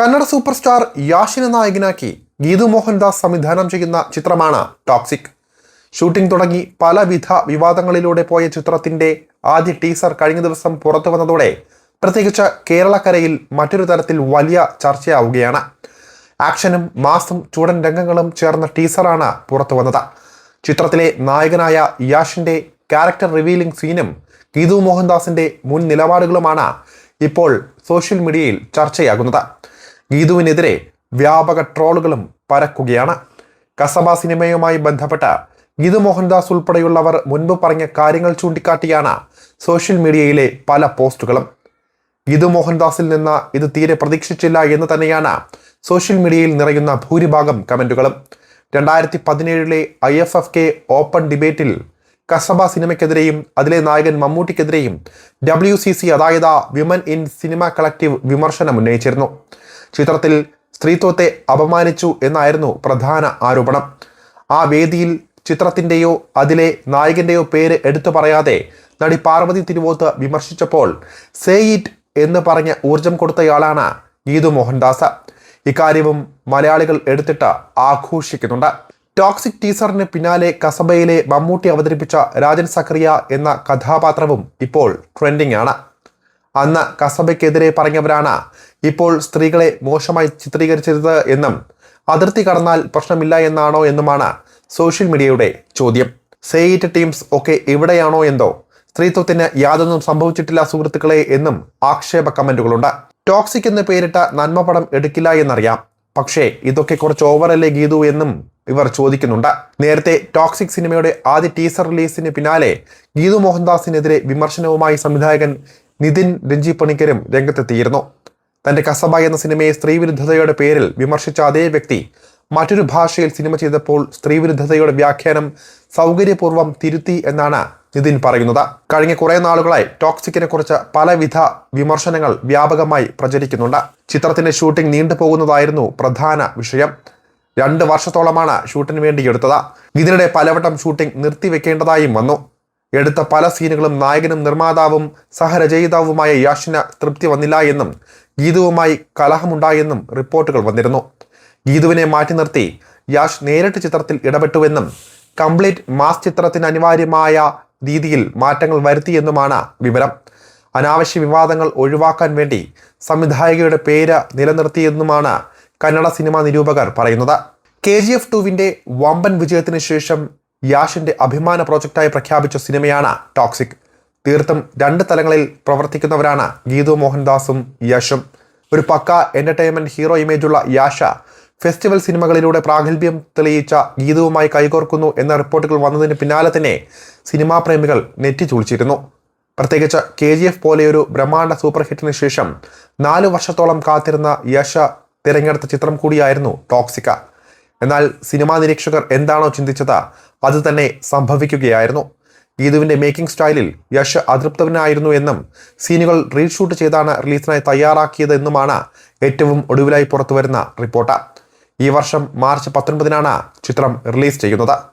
Kannada super star യാഷിനെ നായകനാക്കി ഗീതു മോഹൻദാസ് സംവിധാനം ചെയ്യുന്ന ചിത്രമാണ് ടോക്സിക്. ഷൂട്ടിംഗ് തുടങ്ങി പലവിധ വിവാദങ്ങളിലൂടെ പോയ ചിത്രത്തിന്റെ ആദ്യ ടീസർ കഴിഞ്ഞ ദിവസം പുറത്തു വന്നതോടെ പ്രത്യേകിച്ച് കേരളക്കരയിൽ മറ്റൊരു തരത്തിൽ വലിയ ചർച്ചയാവുകയാണ്. ആക്ഷനും മാസും ചൂടൻ രംഗങ്ങളും ചേർന്ന ടീസറാണ് പുറത്തു വന്നത്. ചിത്രത്തിലെ നായകനായ യാഷിന്റെ ക്യാരക്ടർ റിവീലിംഗ് സീനും ഗീതു മോഹൻദാസിന്റെ മുൻ നിലപാടുകളുമാണ് ഇപ്പോൾ സോഷ്യൽ മീഡിയയിൽ ചർച്ചയാകുന്നത്. ഗീതുവിനെതിരെ വ്യാപക ട്രോളുകളും പരക്കുകയാണ്. കസബ സിനിമയുമായി ബന്ധപ്പെട്ട ഗീതു മോഹൻദാസ് ഉൾപ്പെടെയുള്ളവർ മുൻപ് പറഞ്ഞ കാര്യങ്ങൾ ചൂണ്ടിക്കാട്ടിയാണ് സോഷ്യൽ മീഡിയയിലെ പല പോസ്റ്റുകളും. ഗീതു മോഹൻദാസിൽ നിന്ന് ഇത് തീരെ പ്രതീക്ഷിച്ചില്ല എന്ന് തന്നെയാണ് സോഷ്യൽ മീഡിയയിൽ നിറയുന്ന ഭൂരിഭാഗം കമന്റുകളും. രണ്ടായിരത്തി പതിനേഴിലെ I F F K open ഡിബേറ്റിൽ Kasaba സിനിമയ്ക്കെതിരെയും അതിലെ നായകൻ മമ്മൂട്ടിക്കെതിരെയും ഡബ്ല്യു സി സി അതായത് വിമൻ ഇൻ സിനിമ കളക്റ്റീവ് വിമർശനം ഉന്നയിച്ചിരുന്നു. ചിത്രത്തിൽ സ്ത്രീത്വത്തെ അപമാനിച്ചു എന്നായിരുന്നു പ്രധാന ആരോപണം. ആ വേദിയിൽ ചിത്രത്തിന്റെയോ അതിലെ നായകന്റെയോ പേര് എടുത്തു പറയാതെ നടി പാർവതി തിരുവോത്ത് വിമർശിച്ചപ്പോൾ സേയിറ്റ് എന്ന് പറഞ്ഞ ഊർജം കൊടുത്തയാളാണ് ഗീതു മോഹൻദാസ്. ഇക്കാര്യവും മലയാളികൾ എടുത്തിട്ട് ആഘോഷിക്കുന്നുണ്ട്. ടോക്സിക് ടീസറിന് പിന്നാലെ കസബയിലെ മമ്മൂട്ടി അവതരിപ്പിച്ച രാജൻ സക്രിയ എന്ന കഥാപാത്രവും ഇപ്പോൾ ട്രെൻഡിംഗ് ആണ് അന്ന് കസബയ്ക്കെതിരെ പറഞ്ഞവരാണ്. ഇപ്പോൾ സ്ത്രീകളെ മോശമായി ചിത്രീകരിച്ചത് എന്നും അതിർത്തി കടന്നാൽ പ്രശ്നമില്ല എന്നാണോ എന്നുമാണ് സോഷ്യൽ മീഡിയയുടെ ചോദ്യം. സെയിറ്റ് ടീംസ് ഒക്കെ എവിടെയാണോ എന്തോ സ്ത്രീത്വത്തിന് യാതൊന്നും സംഭവിച്ചിട്ടില്ല സുഹൃത്തുക്കളെ എന്നും ആക്ഷേപ കമന്റുകളുണ്ട്. ടോക്സിക് എന്ന് പേരിട്ട നന്മപടം എടുക്കില്ല എന്നറിയാം. പക്ഷേ ഇതൊക്കെ കുറച്ച് ഓവറല്ലേ ഗീതു എന്നും ഇവർ ചോദിക്കുന്നുണ്ട്. നേരത്തെ ടോക്സിക് സിനിമയുടെ ആദ്യ ടീസർ റിലീസിന് പിന്നാലെ ഗീതു മോഹൻദാസിനെതിരെ വിമർശനവുമായി സംവിധായകൻ നിതിൻ രഞ്ജി പണിക്കരും രംഗത്തെത്തിയിരുന്നു. തന്റെ കസബ എന്ന സിനിമയെ സ്ത്രീവിരുദ്ധതയുടെ പേരിൽ വിമർശിച്ച അതേ വ്യക്തി മറ്റൊരു ഭാഷയിൽ സിനിമ ചെയ്തപ്പോൾ സ്ത്രീവിരുദ്ധതയുടെ വ്യാഖ്യാനം സൗകര്യപൂർവം തിരുത്തി എന്നാണ് നിതിൻ പറയുന്നത്. കഴിഞ്ഞ കുറെ നാളുകളായി ടോക്സിക്കിനെ കുറിച്ച് പലവിധ വിമർശനങ്ങൾ വ്യാപകമായി പ്രചരിക്കുന്നുണ്ട്. ചിത്രത്തിന്റെ ഷൂട്ടിംഗ് നീണ്ടുപോകുന്നതായിരുന്നു പ്രധാന വിഷയം. രണ്ട് വർഷത്തോളമാണ് ഷൂട്ടിന് വേണ്ടി എടുത്തത്. ഇതിനിടെ പലവട്ടം ഷൂട്ടിംഗ് നിർത്തിവെക്കേണ്ടതായും വന്നു. എടുത്ത പല സീനുകളും നായകനും നിർമ്മാതാവും സഹരചയിതാവുമായ യാഷിന് തൃപ്തി വന്നില്ല എന്നും ഗീതുവുമായി കലഹമുണ്ടായെന്നും റിപ്പോർട്ടുകൾ വന്നിരുന്നു. ഗീതുവിനെ മാറ്റി നിർത്തി യാഷ് നേരിട്ട് ചിത്രത്തിൽ ഇടപെട്ടുവെന്നും കംപ്ലീറ്റ് മാസ് ചിത്രത്തിന് അനിവാര്യമായ രീതിയിൽ മാറ്റങ്ങൾ വരുത്തിയെന്നുമാണ് വിവരം. അനാവശ്യ വിവാദങ്ങൾ ഒഴിവാക്കാൻ വേണ്ടി സംവിധായകയുടെ പേര് നിലനിർത്തിയെന്നുമാണ് കന്നഡ സിനിമാ നിരൂപകർ പറയുന്നത്. കെ ജി എഫ് ടുവിന്റെ വമ്പൻ വിജയത്തിന് ശേഷം യാഷിന്റെ അഭിമാന പ്രോജക്റ്റായി പ്രഖ്യാപിച്ച സിനിമയാണ് ടോക്സിക്. തീർത്തും രണ്ട് തലങ്ങളിൽ പ്രവർത്തിക്കുന്നവരാണ് ഗീതു മോഹൻദാസും യഷും ഒരു പക്ക എന്റർടൈൻമെന്റ് ഹീറോ ഇമേജുള്ള യാഷ ഫെസ്റ്റിവൽ സിനിമകളിലൂടെ പ്രാഗൽഭ്യം തെളിയിച്ച ഗീതവുമായി കൈകോർക്കുന്നു എന്ന റിപ്പോർട്ടുകൾ വന്നതിന് പിന്നാലെ തന്നെ സിനിമാ പ്രേമികൾ നെറ്റി ചുളിച്ചിരുന്നു. പ്രത്യേകിച്ച് കെ ജി എഫ് പോലെയൊരു ബ്രഹ്മാണ്ഡ സൂപ്പർ ഹിറ്റിന് ശേഷം നാലു വർഷത്തോളം കാത്തിരുന്ന യശ തിരഞ്ഞെടുത്ത ചിത്രം കൂടിയായിരുന്നു ടോക്സിക്ക എന്നാൽ സിനിമാ നിരീക്ഷകർ എന്താണോ ചിന്തിച്ചത് അത് തന്നെ സംഭവിക്കുകയായിരുന്നു. ഗീതുവിന്റെ മേക്കിംഗ് സ്റ്റൈലിൽ യശ് അതൃപ്തവനായിരുന്നു എന്നും സീനുകൾ റീഷൂട്ട് ചെയ്താണ് റിലീസിനായി തയ്യാറാക്കിയത് എന്നുമാണ് ഏറ്റവും ഒടുവിലായി പുറത്തുവരുന്ന റിപ്പോർട്ട്. ഈ വർഷം മാർച്ച് പത്തൊൻപതിനാണ് ചിത്രം റിലീസ് ചെയ്യുന്നത്.